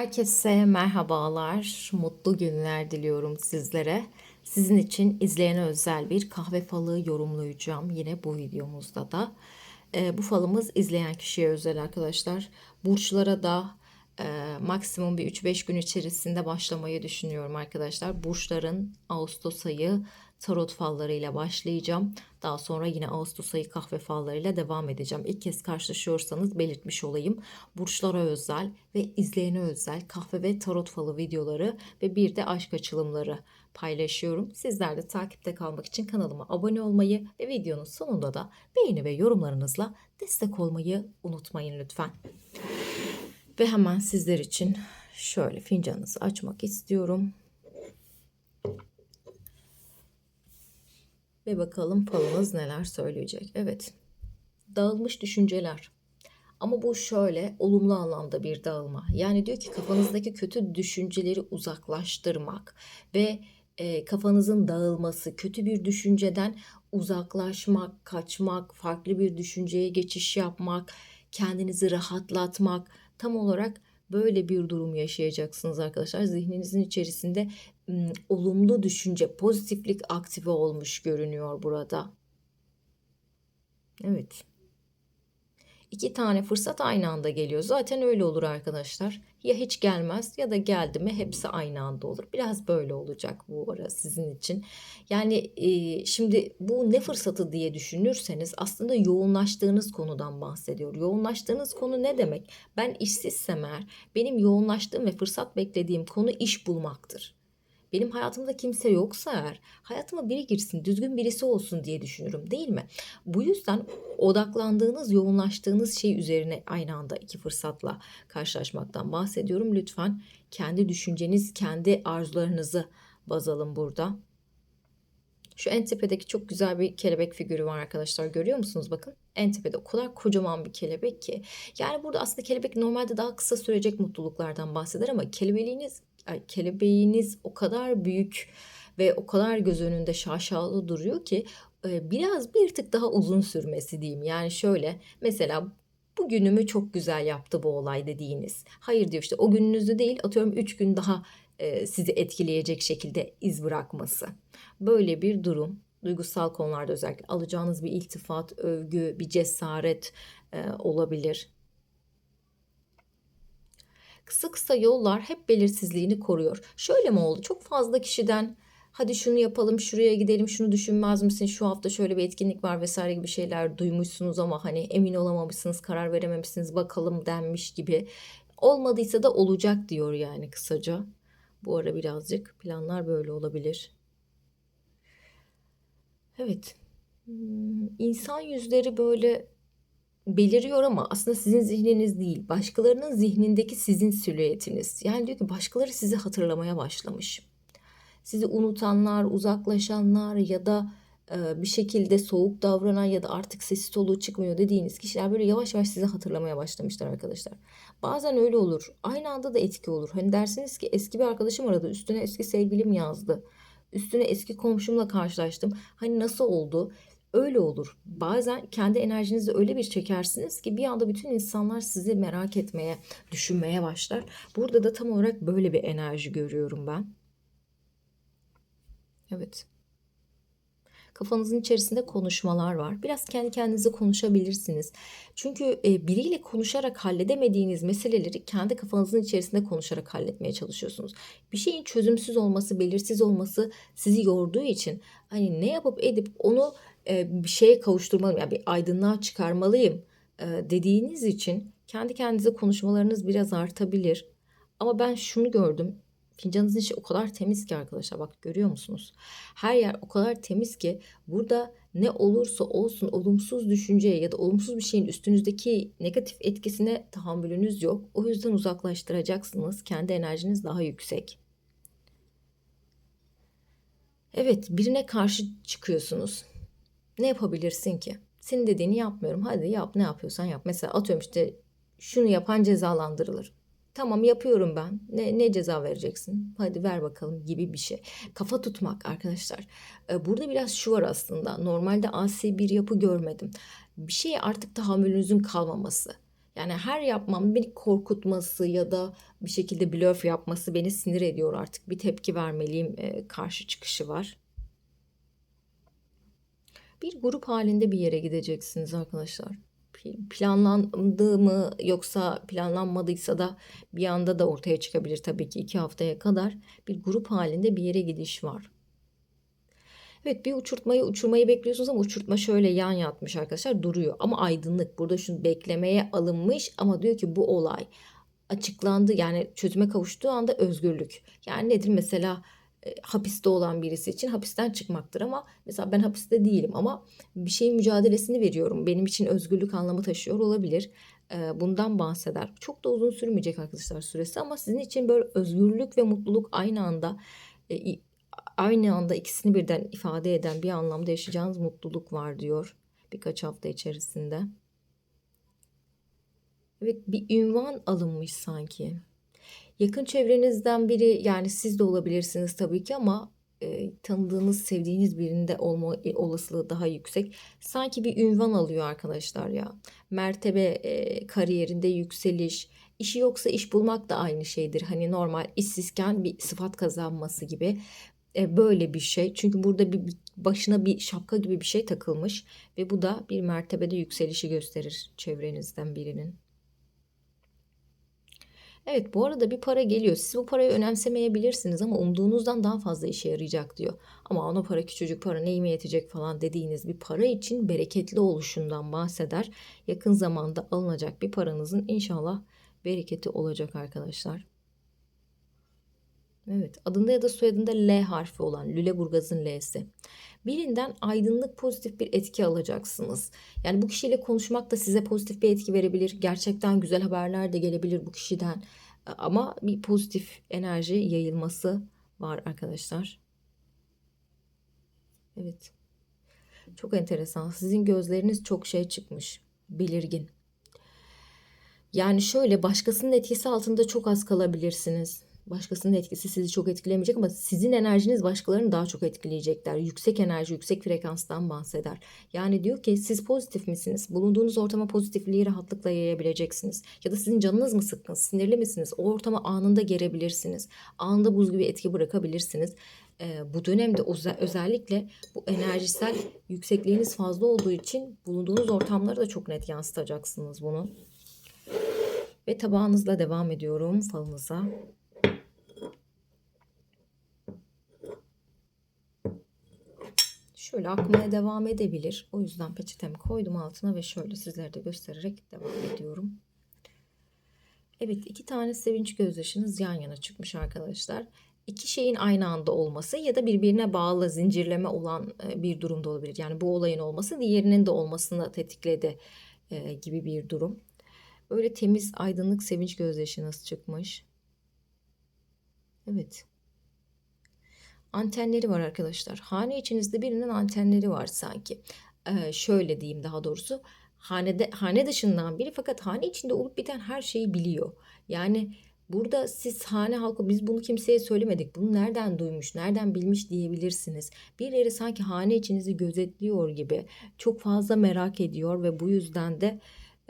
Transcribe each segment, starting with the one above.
Herkese merhabalar, mutlu günler diliyorum sizlere. Sizin için izleyene özel bir kahve falı yorumlayacağım yine bu videomuzda da. Ee, bu falımız izleyen kişiye özel arkadaşlar. Burçlara da e, maksimum bir 3-5 gün içerisinde başlamayı düşünüyorum arkadaşlar. Burçların Ağustos ayı tarot fallarıyla başlayacağım. Daha sonra yine Ağustos ayı kahve fallarıyla devam edeceğim. İlk kez karşılaşıyorsanız belirtmiş olayım. Burçlara özel ve izleyene özel kahve ve tarot falı videoları ve bir de aşk açılımları paylaşıyorum. Sizler de takipte kalmak için kanalıma abone olmayı ve videonun sonunda da beğeni ve yorumlarınızla destek olmayı unutmayın lütfen. Ve hemen sizler için şöyle fincanınızı açmak istiyorum. Ve bakalım falınız neler söyleyecek. Evet. Dağılmış düşünceler. Ama bu şöyle olumlu anlamda bir dağılma. Yani diyor ki kafanızdaki kötü düşünceleri uzaklaştırmak ve e, kafanızın dağılması, kötü bir düşünceden uzaklaşmak, kaçmak, farklı bir düşünceye geçiş yapmak, kendinizi rahatlatmak tam olarak böyle bir durum yaşayacaksınız arkadaşlar. Zihninizin içerisinde olumlu düşünce, pozitiflik aktive olmuş görünüyor burada. Evet. İki tane fırsat aynı anda geliyor. Zaten öyle olur arkadaşlar. Ya hiç gelmez ya da geldi mi hepsi aynı anda olur. Biraz böyle olacak bu ara sizin için. Yani e, şimdi bu ne fırsatı diye düşünürseniz aslında yoğunlaştığınız konudan bahsediyor. Yoğunlaştığınız konu ne demek? Ben işsizsem eğer benim yoğunlaştığım ve fırsat beklediğim konu iş bulmaktır. Benim hayatımda kimse yoksa eğer hayatıma biri girsin, düzgün birisi olsun diye düşünürüm değil mi? Bu yüzden odaklandığınız, yoğunlaştığınız şey üzerine aynı anda iki fırsatla karşılaşmaktan bahsediyorum. Lütfen kendi düşünceniz, kendi arzularınızı baz alın burada. Şu en tepedeki çok güzel bir kelebek figürü var arkadaşlar. Görüyor musunuz? Bakın en tepede o kadar kocaman bir kelebek ki. Yani burada aslında kelebek normalde daha kısa sürecek mutluluklardan bahseder ama kelebeğiniz, kelebeğiniz o kadar büyük ve o kadar göz önünde şaşalı duruyor ki biraz bir tık daha uzun sürmesi diyeyim. Yani şöyle mesela bu günümü çok güzel yaptı bu olay dediğiniz. Hayır diyor işte o gününüzü değil atıyorum 3 gün daha sizi etkileyecek şekilde iz bırakması. Böyle bir durum duygusal konularda özellikle alacağınız bir iltifat, övgü, bir cesaret olabilir. Kısa kısa yollar hep belirsizliğini koruyor. Şöyle mi oldu? Çok fazla kişiden hadi şunu yapalım, şuraya gidelim, şunu düşünmez misin? Şu hafta şöyle bir etkinlik var vesaire gibi şeyler duymuşsunuz ama hani emin olamamışsınız, karar verememişsiniz, bakalım denmiş gibi. Olmadıysa da olacak diyor yani kısaca. Bu ara birazcık planlar böyle olabilir. Evet. Hmm, İnsan yüzleri böyle beliriyor ama aslında sizin zihniniz değil. Başkalarının zihnindeki sizin silüetiniz. Yani diyor ki başkaları sizi hatırlamaya başlamış. Sizi unutanlar, uzaklaşanlar ya da e, bir şekilde soğuk davranan ya da artık sesi soluğu çıkmıyor dediğiniz kişiler böyle yavaş yavaş sizi hatırlamaya başlamışlar arkadaşlar. Bazen öyle olur. Aynı anda da etki olur. Hani dersiniz ki eski bir arkadaşım aradı. Üstüne eski sevgilim yazdı. Üstüne eski komşumla karşılaştım. Hani nasıl oldu? Öyle olur. Bazen kendi enerjinizi öyle bir çekersiniz ki bir anda bütün insanlar sizi merak etmeye, düşünmeye başlar. Burada da tam olarak böyle bir enerji görüyorum ben. Evet. Kafanızın içerisinde konuşmalar var. Biraz kendi kendinize konuşabilirsiniz. Çünkü e, biriyle konuşarak halledemediğiniz meseleleri kendi kafanızın içerisinde konuşarak halletmeye çalışıyorsunuz. Bir şeyin çözümsüz olması, belirsiz olması sizi yorduğu için hani ne yapıp edip onu bir şeye kavuşturmalıyım, yani bir aydınlığa çıkarmalıyım e, dediğiniz için kendi kendinize konuşmalarınız biraz artabilir. Ama ben şunu gördüm. Fincanınızın içi o kadar temiz ki arkadaşlar bak görüyor musunuz? Her yer o kadar temiz ki burada ne olursa olsun olumsuz düşünceye ya da olumsuz bir şeyin üstünüzdeki negatif etkisine tahammülünüz yok. O yüzden uzaklaştıracaksınız. Kendi enerjiniz daha yüksek. Evet birine karşı çıkıyorsunuz. Ne yapabilirsin ki? Senin dediğini yapmıyorum. Hadi yap ne yapıyorsan yap. Mesela atıyorum işte şunu yapan cezalandırılır. Tamam yapıyorum ben. Ne, ne ceza vereceksin? Hadi ver bakalım gibi bir şey. Kafa tutmak arkadaşlar. Ee, Burada biraz şu var aslında. Normalde asi bir yapı görmedim. Bir şeye artık tahammülünüzün kalmaması. Yani her yapmam beni korkutması ya da bir şekilde blöf yapması beni sinir ediyor artık. Bir tepki vermeliyim e, karşı çıkışı var. Bir grup halinde bir yere gideceksiniz arkadaşlar. Planlandı mı yoksa planlanmadıysa da bir anda da ortaya çıkabilir tabii ki iki haftaya kadar bir grup halinde bir yere gidiş var. Evet bir uçurtmayı uçurmayı bekliyorsunuz ama uçurtma şöyle yan yatmış arkadaşlar duruyor. Ama aydınlık burada şunu beklemeye alınmış ama diyor ki bu olay açıklandı yani çözüme kavuştuğu anda özgürlük. Yani nedir mesela e, hapiste olan birisi için hapisten çıkmaktır ama mesela ben hapiste değilim ama bir şeyin mücadelesini veriyorum. Benim için özgürlük anlamı taşıyor olabilir. E, bundan bahseder. Çok da uzun sürmeyecek arkadaşlar süresi ama sizin için böyle özgürlük ve mutluluk aynı anda e, aynı anda ikisini birden ifade eden bir anlamda yaşayacağınız mutluluk var diyor birkaç hafta içerisinde. Evet bir ünvan alınmış sanki. Yakın çevrenizden biri yani siz de olabilirsiniz tabii ki ama e, tanıdığınız, sevdiğiniz birinde olma olasılığı daha yüksek. Sanki bir ünvan alıyor arkadaşlar ya. Mertebe, e, kariyerinde yükseliş, işi yoksa iş bulmak da aynı şeydir. Hani normal işsizken bir sıfat kazanması gibi. E, böyle bir şey. Çünkü burada bir başına bir şapka gibi bir şey takılmış ve bu da bir mertebede yükselişi gösterir çevrenizden birinin. Evet bu arada bir para geliyor. Siz bu parayı önemsemeyebilirsiniz ama umduğunuzdan daha fazla işe yarayacak diyor. Ama ona para küçücük para neyime yetecek falan dediğiniz bir para için bereketli oluşundan bahseder. Yakın zamanda alınacak bir paranızın inşallah bereketi olacak arkadaşlar. Evet, adında ya da soyadında L harfi olan Lüleburgaz'ın L'si. Birinden aydınlık pozitif bir etki alacaksınız. Yani bu kişiyle konuşmak da size pozitif bir etki verebilir. Gerçekten güzel haberler de gelebilir bu kişiden. Ama bir pozitif enerji yayılması var arkadaşlar. Evet. Çok enteresan. Sizin gözleriniz çok şey çıkmış. Belirgin. Yani şöyle başkasının etkisi altında çok az kalabilirsiniz Başkasının etkisi sizi çok etkilemeyecek ama sizin enerjiniz başkalarını daha çok etkileyecekler. Yüksek enerji, yüksek frekanstan bahseder. Yani diyor ki siz pozitif misiniz? Bulunduğunuz ortama pozitifliği rahatlıkla yayabileceksiniz. Ya da sizin canınız mı sıkkın, sinirli misiniz? O ortama anında gerebilirsiniz. Anında buz gibi etki bırakabilirsiniz. Ee, bu dönemde özellikle bu enerjisel yüksekliğiniz fazla olduğu için bulunduğunuz ortamları da çok net yansıtacaksınız bunu. Ve tabağınızla devam ediyorum falınıza. Şöyle akmaya devam edebilir. O yüzden peçetemi koydum altına ve şöyle sizlere de göstererek devam ediyorum. Evet iki tane sevinç gözyaşınız yan yana çıkmış arkadaşlar. İki şeyin aynı anda olması ya da birbirine bağlı zincirleme olan e, bir durumda olabilir. Yani bu olayın olması diğerinin de olmasını tetikledi e, gibi bir durum. Böyle temiz aydınlık sevinç gözyaşınız çıkmış. Evet antenleri var arkadaşlar. Hane içinizde birinin antenleri var sanki. Ee, şöyle diyeyim daha doğrusu. Hanede, hane dışından biri fakat hane içinde olup biten her şeyi biliyor. Yani burada siz hane halkı biz bunu kimseye söylemedik. Bunu nereden duymuş, nereden bilmiş diyebilirsiniz. Birileri sanki hane içinizi gözetliyor gibi çok fazla merak ediyor ve bu yüzden de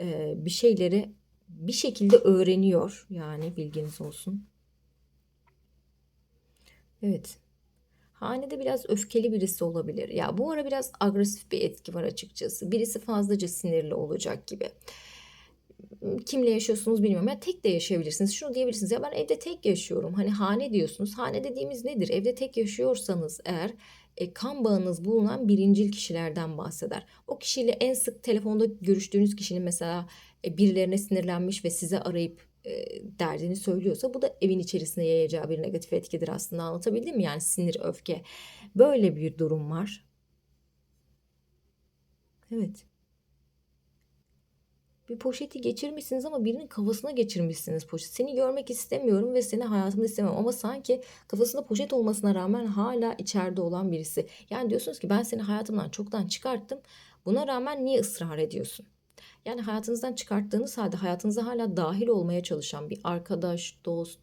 e, bir şeyleri bir şekilde öğreniyor. Yani bilginiz olsun. Evet. Hanede biraz öfkeli birisi olabilir. Ya bu ara biraz agresif bir etki var açıkçası. Birisi fazlaca sinirli olacak gibi. Kimle yaşıyorsunuz bilmiyorum. Ya tek de yaşayabilirsiniz. Şunu diyebilirsiniz. Ya ben evde tek yaşıyorum. Hani hane diyorsunuz. Hane dediğimiz nedir? Evde tek yaşıyorsanız eğer e, kan bağınız bulunan birincil kişilerden bahseder. O kişiyle en sık telefonda görüştüğünüz kişinin mesela e, birilerine sinirlenmiş ve size arayıp derdini söylüyorsa bu da evin içerisine yayacağı bir negatif etkidir aslında anlatabildim mi? Yani sinir, öfke böyle bir durum var. Evet. Bir poşeti geçirmişsiniz ama birinin kafasına geçirmişsiniz poşet. Seni görmek istemiyorum ve seni hayatımda istemiyorum ama sanki kafasında poşet olmasına rağmen hala içeride olan birisi. Yani diyorsunuz ki ben seni hayatımdan çoktan çıkarttım. Buna rağmen niye ısrar ediyorsun? Yani hayatınızdan çıkarttığınız halde hayatınıza hala dahil olmaya çalışan bir arkadaş, dost,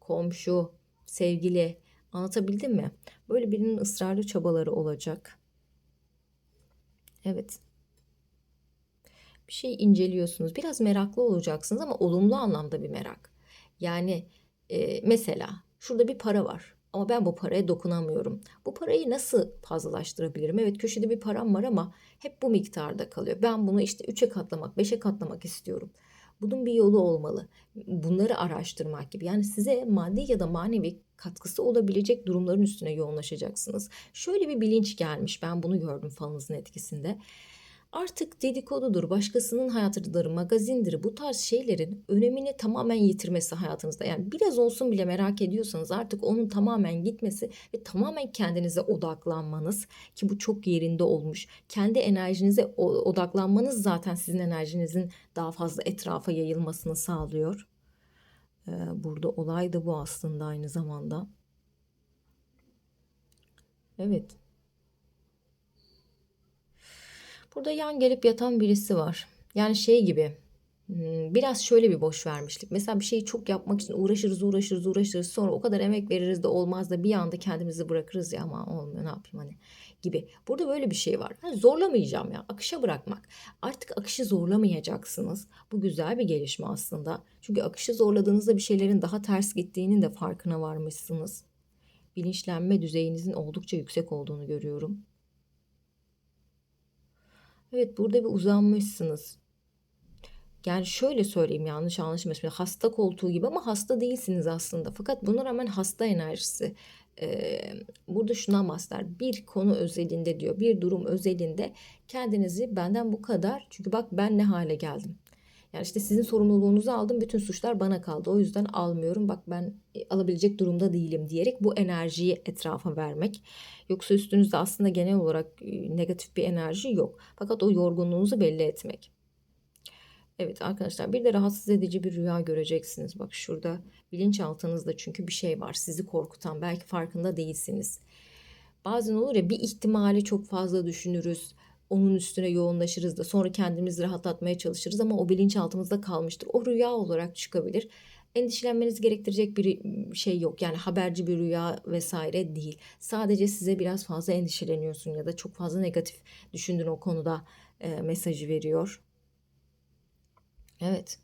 komşu, sevgili anlatabildim mi? Böyle birinin ısrarlı çabaları olacak. Evet. Bir şey inceliyorsunuz. Biraz meraklı olacaksınız ama olumlu anlamda bir merak. Yani e, mesela şurada bir para var. Ama ben bu paraya dokunamıyorum. Bu parayı nasıl fazlalaştırabilirim? Evet köşede bir param var ama hep bu miktarda kalıyor. Ben bunu işte 3'e katlamak, 5'e katlamak istiyorum. Bunun bir yolu olmalı. Bunları araştırmak gibi. Yani size maddi ya da manevi katkısı olabilecek durumların üstüne yoğunlaşacaksınız. Şöyle bir bilinç gelmiş. Ben bunu gördüm falınızın etkisinde. Artık dedikodudur, başkasının hayatıdır, magazindir bu tarz şeylerin önemini tamamen yitirmesi hayatınızda. Yani biraz olsun bile merak ediyorsanız artık onun tamamen gitmesi ve tamamen kendinize odaklanmanız ki bu çok yerinde olmuş. Kendi enerjinize odaklanmanız zaten sizin enerjinizin daha fazla etrafa yayılmasını sağlıyor. Ee, burada olay da bu aslında aynı zamanda. Evet. Burada yan gelip yatan birisi var. Yani şey gibi hmm, biraz şöyle bir boş vermişlik. Mesela bir şeyi çok yapmak için uğraşırız uğraşırız uğraşırız sonra o kadar emek veririz de olmaz da bir anda kendimizi bırakırız ya ama olmuyor ne yapayım hani gibi. Burada böyle bir şey var. Yani zorlamayacağım ya akışa bırakmak. Artık akışı zorlamayacaksınız. Bu güzel bir gelişme aslında. Çünkü akışı zorladığınızda bir şeylerin daha ters gittiğinin de farkına varmışsınız. Bilinçlenme düzeyinizin oldukça yüksek olduğunu görüyorum. Evet burada bir uzanmışsınız. Yani şöyle söyleyeyim yanlış anlaşılmasın. Hasta koltuğu gibi ama hasta değilsiniz aslında. Fakat buna rağmen hasta enerjisi. Ee, burada şuna bahseder. Bir konu özelinde diyor. Bir durum özelinde kendinizi benden bu kadar. Çünkü bak ben ne hale geldim. Yani işte sizin sorumluluğunuzu aldım. Bütün suçlar bana kaldı. O yüzden almıyorum. Bak ben e, alabilecek durumda değilim diyerek bu enerjiyi etrafa vermek. Yoksa üstünüzde aslında genel olarak e, negatif bir enerji yok. Fakat o yorgunluğunuzu belli etmek. Evet arkadaşlar bir de rahatsız edici bir rüya göreceksiniz. Bak şurada bilinçaltınızda çünkü bir şey var sizi korkutan belki farkında değilsiniz. Bazen olur ya bir ihtimali çok fazla düşünürüz onun üstüne yoğunlaşırız da sonra kendimizi rahatlatmaya çalışırız ama o bilinçaltımızda kalmıştır. O rüya olarak çıkabilir. Endişelenmeniz gerektirecek bir şey yok. Yani haberci bir rüya vesaire değil. Sadece size biraz fazla endişeleniyorsun ya da çok fazla negatif düşündüğün o konuda e, mesajı veriyor. Evet.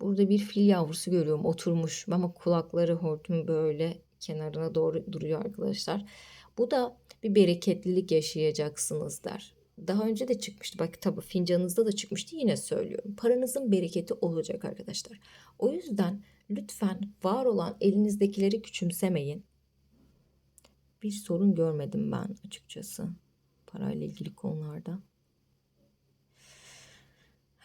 Burada bir fil yavrusu görüyorum oturmuş ama kulakları hortum böyle kenarına doğru duruyor arkadaşlar. Bu da bir bereketlilik yaşayacaksınız der. Daha önce de çıkmıştı. Bak tabi fincanınızda da çıkmıştı. Yine söylüyorum. Paranızın bereketi olacak arkadaşlar. O yüzden lütfen var olan elinizdekileri küçümsemeyin. Bir sorun görmedim ben açıkçası. Parayla ilgili konularda.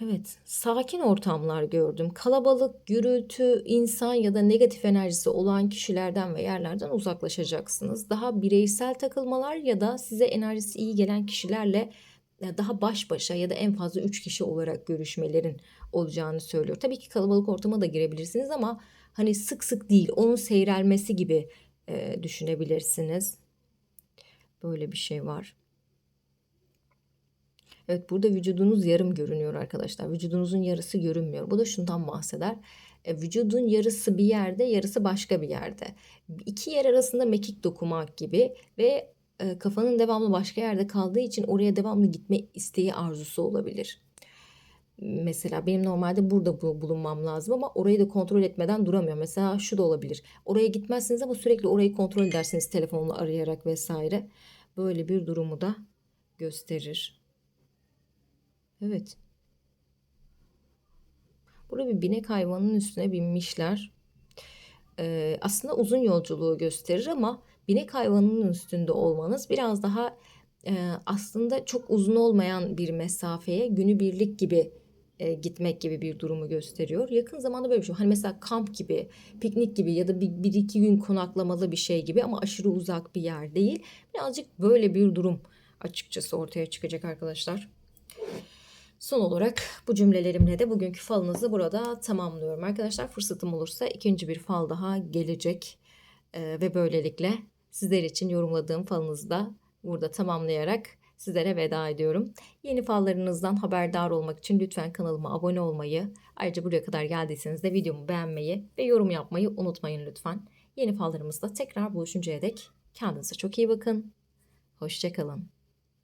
Evet, sakin ortamlar gördüm. Kalabalık, gürültü, insan ya da negatif enerjisi olan kişilerden ve yerlerden uzaklaşacaksınız. Daha bireysel takılmalar ya da size enerjisi iyi gelen kişilerle e, daha baş başa ya da en fazla 3 kişi olarak görüşmelerin olacağını söylüyor. Tabii ki kalabalık ortama da girebilirsiniz ama hani sık sık değil, onun seyrelmesi gibi e, düşünebilirsiniz. Böyle bir şey var. Evet burada vücudunuz yarım görünüyor arkadaşlar. Vücudunuzun yarısı görünmüyor. Bu da şundan bahseder. E, vücudun yarısı bir yerde, yarısı başka bir yerde. İki yer arasında mekik dokumak gibi ve e, kafanın devamlı başka yerde kaldığı için oraya devamlı gitme isteği arzusu olabilir. Mesela benim normalde burada bulunmam lazım ama orayı da kontrol etmeden duramıyorum. Mesela şu da olabilir. Oraya gitmezsiniz ama sürekli orayı kontrol edersiniz telefonla arayarak vesaire. Böyle bir durumu da gösterir. Evet. Burada bir binek hayvanının üstüne binmişler. Ee, aslında uzun yolculuğu gösterir ama binek hayvanının üstünde olmanız biraz daha e, aslında çok uzun olmayan bir mesafeye günübirlik gibi e, gitmek gibi bir durumu gösteriyor. Yakın zamanda böyle bir şey. Hani mesela kamp gibi, piknik gibi ya da bir, bir iki gün konaklamalı bir şey gibi ama aşırı uzak bir yer değil. Birazcık böyle bir durum açıkçası ortaya çıkacak arkadaşlar. Son olarak bu cümlelerimle de bugünkü falınızı burada tamamlıyorum. Arkadaşlar fırsatım olursa ikinci bir fal daha gelecek. Ee, ve böylelikle sizler için yorumladığım falınızı da burada tamamlayarak sizlere veda ediyorum. Yeni fallarınızdan haberdar olmak için lütfen kanalıma abone olmayı, ayrıca buraya kadar geldiyseniz de videomu beğenmeyi ve yorum yapmayı unutmayın lütfen. Yeni fallarımızda tekrar buluşuncaya dek kendinize çok iyi bakın. Hoşçakalın.